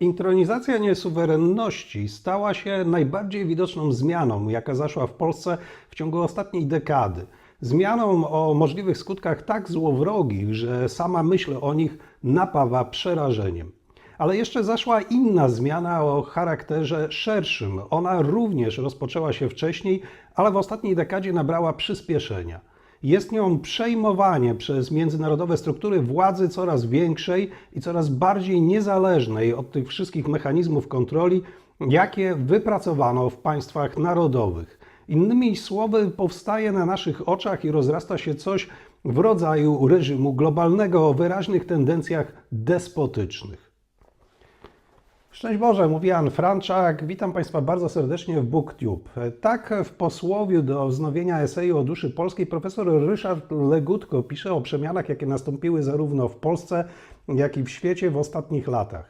Intronizacja niesuwerenności stała się najbardziej widoczną zmianą, jaka zaszła w Polsce w ciągu ostatniej dekady. Zmianą o możliwych skutkach tak złowrogich, że sama myśl o nich napawa przerażeniem. Ale jeszcze zaszła inna zmiana o charakterze szerszym. Ona również rozpoczęła się wcześniej, ale w ostatniej dekadzie nabrała przyspieszenia. Jest nią przejmowanie przez międzynarodowe struktury władzy coraz większej i coraz bardziej niezależnej od tych wszystkich mechanizmów kontroli, jakie wypracowano w państwach narodowych. Innymi słowy, powstaje na naszych oczach i rozrasta się coś w rodzaju reżimu globalnego o wyraźnych tendencjach despotycznych. Szczęść Boże, mówi Jan Franczak. Witam Państwa bardzo serdecznie w BookTube. Tak w posłowiu do wznowienia eseju o duszy polskiej profesor Ryszard Legutko pisze o przemianach, jakie nastąpiły zarówno w Polsce, jak i w świecie w ostatnich latach.